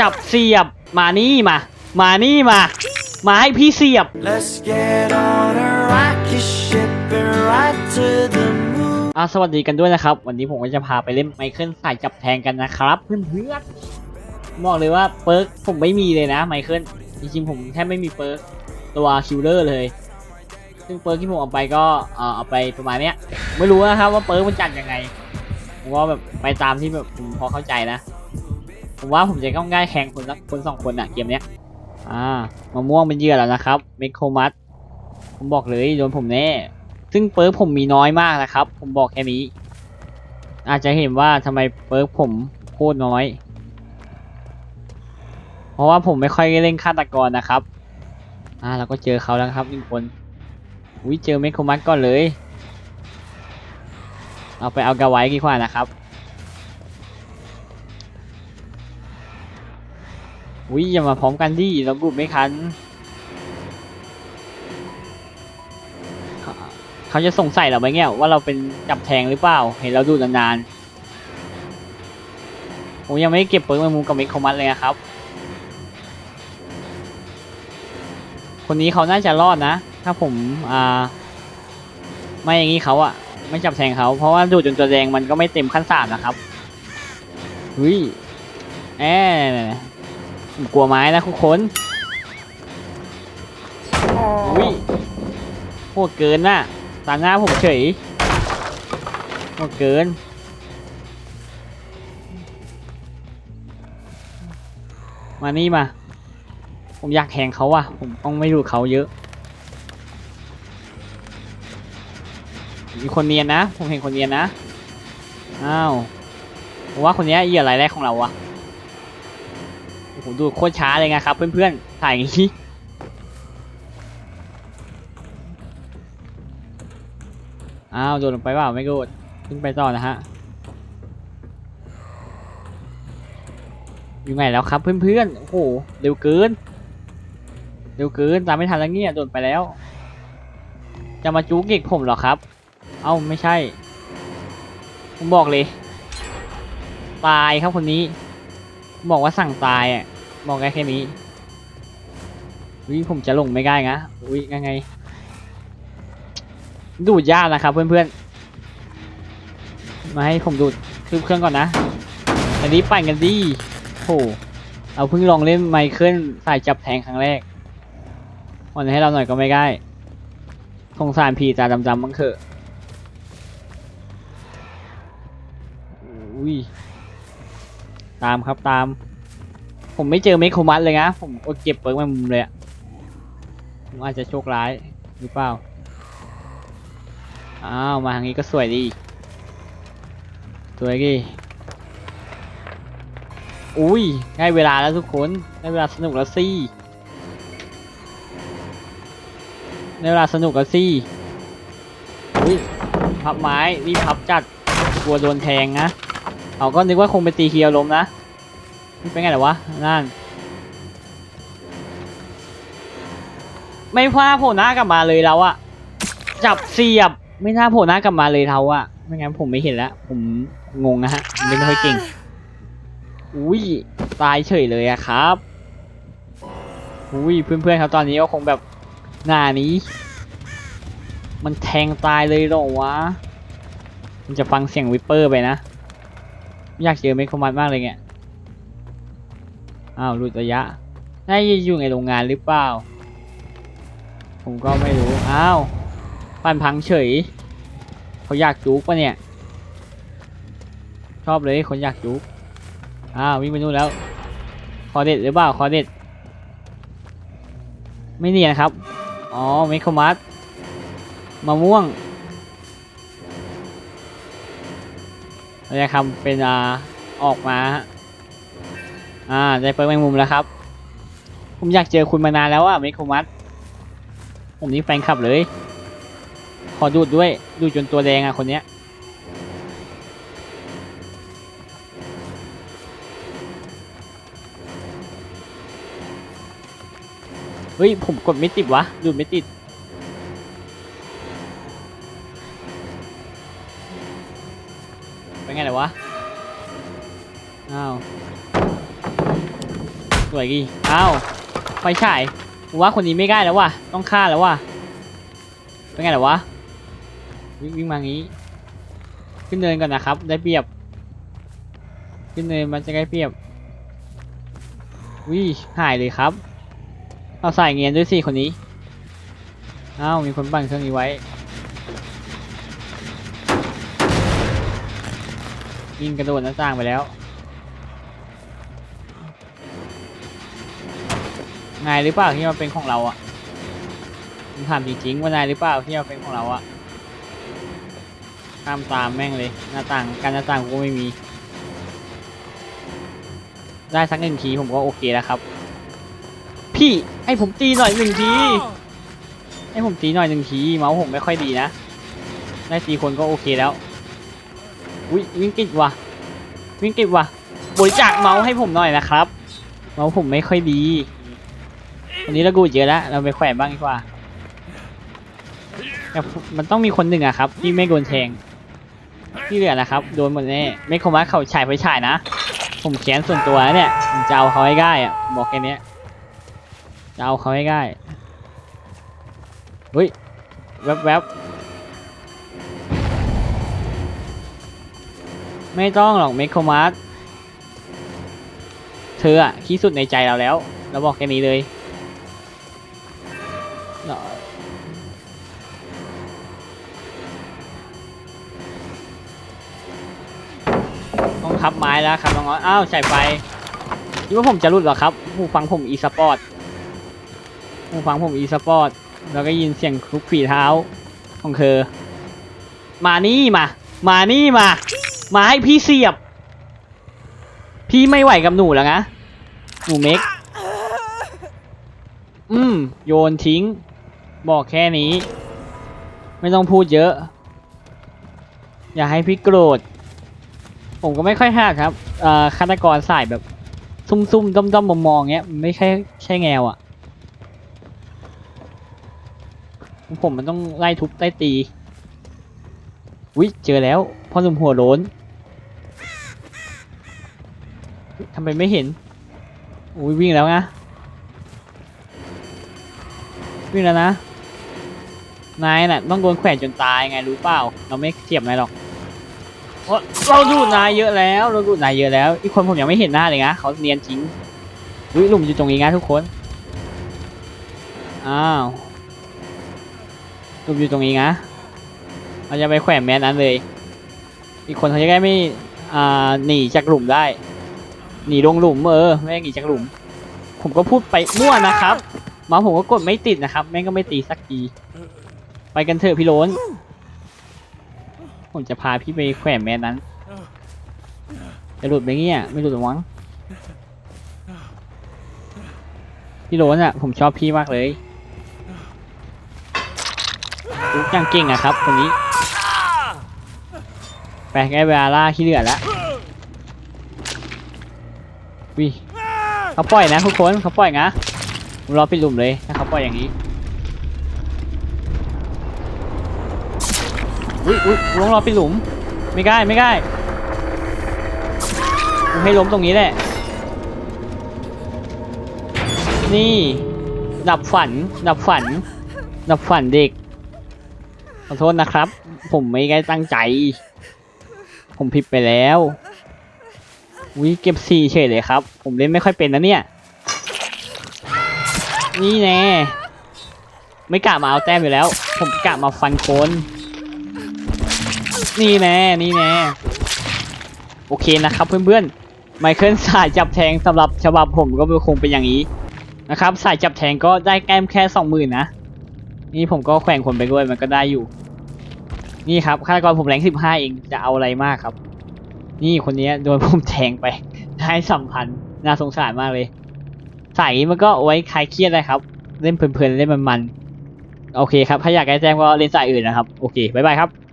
จับเสียบมานี่มา มานี่มา มาให้พี่เสียบ Let's get on a rocket ship and ride to the moon. อ่าสวัสดีกันด้วยนะครับ วันนี้ผมก็จะพาไปเล่นไมเคิลสายจับแทงกันนะครับเพื่อนๆบอกเลยว่าเปิร์กผมไม่มีเลยนะไมเคิลจริงๆผมแทบไม่มีเปิร์กตัวคิลเลอร์เลย ซึ่งเปิร์กที่ผมเอาไปก็เอ่อเอาไปประมาณเนี้ย ไม่รู้นะครับว่าเปิร์กมันจัดยังไงผมว่าแบบไปตามที่แบบผมพอเข้าใจนะ ผมว่าผมจะต้องง่ายแข่งคนละคนสองคนอะเกมเนี้ย อ่ามะม่วงเป็นเหยื่อแล้วนะครับเมคโครมัสผมบอกเลยโดนผมแน่ ซึ่งเปิร์กผมมีน้อยมากนะครับ ผมบอกแค่นี้ อาจจะเห็นว่าทำไมเปิร์กผมโคตรน้อย เพราะว่าผมไม่ค่อยเล่นฆาตกรนะครับ อ่าเราก็เจอเขาแล้วครับหนึ่งคนอุ้ยเจอเมคโครมัสก่อนเลย เอาไปเอากระไว้ดีกว่านะครับ อุ้ยอย่ามาพร้อมกันดิเราบุดไม่คันเขาจะสงสัยเราไหมเนี่ยว่าเราเป็นจับแทงหรือเปล่า เห็นเราดูนานๆผมยังไม่เก็บเปิร์กแมงมุมกับเมคคอมัสเลยนะครับ คนนี้เขาน่าจะรอดนะ ถ้าผมอ่าไม่อย่างนี้เขาอะไม่จับแทงเขาเพราะว่าดูจนตัวแดงมันก็ไม่เต็มขั้นสามนะครับเฮ้ยแอ กลัวไม้นะทุกคนอุ้ยโหดเกินน่ะตาหน้าผมเฉยโหดเกินมานี่มา ผมอยากแข่งเขาว่ะ ผมต้องไม่ดูเขาเยอะ มีคนเนียนนะ ผมเห็นคนเนียนนะ อ้าวผมว่าคนเนี้ยเหยื่อรายแรกของเราวะ โอ้โหดูโคตรช้าเลยนะครับ เพื่อนๆ ถ่ายอย่างนี้อ้าวโดดลงไปเปล่าไม่โดดขึ้นไปต่อนะฮะอยู่ไหนแล้วครับเพื่อนๆ โอ้โหเร็วเกิน เร็วเกินตามไม่ทันแล้วเนี่ยโดดไปแล้ว จะมาจู๊กเด็กผมเหรอครับ เอ้าไม่ใช่ ผมบอกเลย ตายครับคนนี้ บอกว่าสั่งตายอะ บอกได้แค่นี้วิผมจะลงไม่ได้นะวิยังไง ดูดยากนะครับเพื่อนๆ มาให้ผมดูดคืบเครื่องก่อนนะอันนี้ปั่นกันดีโหเอาเพิ่งลองเล่นไมเคิลสายจับแทงครั้งแรกอ่อนให้เราหน่อยก็ไม่ได้สงสารผีตาดำๆบ้างเถอะอุ้ยตามครับตาม ผมไม่เจอเมคโครมัสเลยนะ ผมเก็บเปิร์กแมงมุมเลยอะผมอาจจะโชคร้ายหรือเปล่า อ้าว มาทางนี้ก็สวยดี สวยดี อุ้ยได้เวลาแล้วทุกคน ได้เวลาสนุกแล้วสิได้เวลาสนุกแล้วสิอุ้ยพับไม้นี่พับจัดกลัวโดนแทงนะ เขาก็นึกว่าคงเป็นตีเคียวล้มนะ เป็นไงเหรอวะนั่นไม่พลาดโผล่หน้ากลับมาเลยเราอะจับเสียบไม่น่าโผล่หน้ากลับมาเลยเราอะไม่งั้นผมไม่เห็นแล้ว ผมงงนะฮะไม่ค่อยเก่งอุ้ยตายเฉยเลยอะครับอุ้ยเพื่อนๆครับตอนนี้ก็คงแบบหน้านี้ มันแทงตายเลยหรอวะมันจะฟังเสียงวิปเปอร์ไปนะ อยากเจอเมคโครมัสมากเลยเนี่ย อ้าวหลุดระยะน่าจะอยู่ในโรงงานหรือเปล่า ผมก็ไม่รู้ อ้าวปันพังเฉย เขาอยากจุกปะเนี่ย ชอบเลยคนอยากจุกอ้าววิ่งไปนู่นแล้ว คอเด็ดหรือเปล่า คอเด็ด ไม่เนียนครับ อ๋อเมคโครมัสมะม่วงเราจะทำเป็นอ่าออกมาฮะ อ่าได้เปิดแมงมุมแล้วครับ ผมอยากเจอคุณมานานแล้วอะเมคโครมัสผมนี่แฟนคลับเลย ขอดูดด้วย ดูจนตัวแดงอะคนเนี้ยเฮ้ย ผมกดไม่ติดวะ ดูดไม่ติด เป็นไงเลยวะ อ้าว วยดิอ้าวไฟฉายว่าคนนี้ไม่ได้แล้วว่ะ ต้องฆ่าแล้วว่ะ เป็นไงเหรอวะ วิ่งวิ่งมางี้ ขึ้นเนินก่อนนะครับ ได้เปรียบ ขึ้นเนินมันจะได้เปรียบวิหายเลยครับ เอาใส่เงียนด้วยสิคนนี้ อ้าว มีคนปั่นเครื่องนี้ไว้ ยิงกระโดดหน้าต่างไปแล้ว นายหรือเปล่าที่มาเป็นของเราอะผมถามจริงๆว่านายหรือเปล่าที่มาเป็นของเราอะข้ามตามแม่งเลยหน้าต่างการหน้าต่างกูก็ไม่มี ได้สักหนึ่งทีผมก็โอเคแล้วครับ พี่ให้ผมตีหน่อยหนึ่งทีให้ผมตีหน่อยหนึ่งทีเมาส์ผมไม่ค่อยดีนะได้ตีคนก็โอเคแล้วอุ้ยวิ่งกิดว่ะวิ่งกิดว่ะบริจาคเมาส์ให้ผมหน่อยนะครับ เมาส์ผมไม่ค่อยดี วันนี้เรากูดเยอะแล้วเราไปแขวนบ้างดีกว่าแต่มันต้องมีคนหนึ่งอะครับ ที่ไม่โดนแทงที่เหลือนะครับ โดนหมดแน่ไม่คมว่าเขาฉายไฟฉายนะ ผมแค้นส่วนตัวเนี่ยผมจะเอาเขาให้ได้อะบอกแค่นี้จะเอาเขาให้ได้เฮ้ยแวบแวบไม่ต้องหรอกเมคโคมาร์เธออะที่สุดในใจเราแล้ว เราบอกแค่นี้เลย ขับไม้แล้วครับน้องๆอ้าวใส่ไฟคิดว่าผมจะรุดเหรอครับหูฟังผมอีสปอร์ตหูฟังผมอีสปอร์ตแล้วก็ยินเสียงคลุกฝีเท้าของเธอ มานี่มา มานี่มา มาให้พี่เสียบ พี่ไม่ไหวกับหนูแล้วนะ หนูเม็ก อืม โยนทิ้ง บอกแค่นี้ ไม่ต้องพูดเยอะ อย่าให้พี่โกรธ ผมก็ไม่ค่อยถนัดครับเอ่อฆาตกรสายแบบ ซุ่มๆด้อมๆมองๆเงี้ยไม่ใช่ใช่แนวอะ่ะ ผมมันต้องไล่ทุบไล่ตีวิเจอแล้วพ่อหนุ่มหัวโล้นทำไมไม่เห็นอุ้ยวิ่งแล้วนะวิ่งแล้วนะนายน่ะต้องโดนแขวนจนตายไงรู้เปล่า เราไม่เทียบนายหรอก เพราะเราดูนายเยอะแล้ว เราดูนายเยอะแล้ว อีกคนผมยังไม่เห็นหน้าเลยนะเขาเนียนจริงอุ้ยหลุมอยู่ตรงนี้นะทุกคน อ้าวหลุมอยู่ตรงนี้นะเราจะไปแขวนแมสนั้นเลย อีกคนเขาจะได้ไม่อ่าหนีจากหลุมได้ หนีลงหลุมเออไม่ให้หนีจากหลุม ผมก็พูดไปมั่วนะครับมาผมก็กดไม่ติดนะครับ แม่งก็ไม่ตีสักที ไปกันเถอะพี่โลน ผมจะพาพี่ไปแขวนแมสนั้น จะหลุดไหมเนี่ยไม่หลุดหรอกมั้งพี่โล้นอะ ผมชอบพี่มากเลยลุกยังเก่งอะครับคนนี้ไปใกล้เวลาล่าขี้เลือดแล้ววิเขาปล่อยนะทุกคนเขาปล่อยนะผมรอปิดหลุมเลยถ้าเขาปล่อยอย่างนี้ อุ้ยอุ้ยลงรอไปหลุม ไม่ได้ไม่ได้ผมให้ล้มตรงนี้แหละ นี่ ดับฝัน ดับฝัน ดับฝันเด็ก ขอโทษนะครับ ผมไม่ได้ตั้งใจ ผมผิดไปแล้ววิเก็บสี่เฉยเลยครับ ผมเล่นไม่ค่อยเป็นนะเนี่ย นี่แน่ ไม่กะมาเอาแต้มอยู่แล้ว ผมกะมาฟันโคน นี่แน่นี่แน่โอเคนะครับเพื่อนๆไมเคิลสายจับแทงสำหรับฉบับผมก็คงเป็นอย่างนี้นะครับ สายจับแทงก็ได้แก้มแค่สองหมื่นนะนี่ผมก็แขว่งคนไปด้วยมันก็ได้อยู่ นี่ครับฆาตกรผมแรงสิบห้าเองจะเอาอะไรมากครับ นี่คนนี้โดนผมแทงไปได้สัมพันธ์น่าสงสารมากเลยสายมันก็เอาไว้คลายเครียดได้ครับ เล่นเพลินๆเล่นมันๆโอเคครับถ้าอยากได้แจ้งก็เล่นสายอื่นนะครับ โอเคบ๊ายบายครับ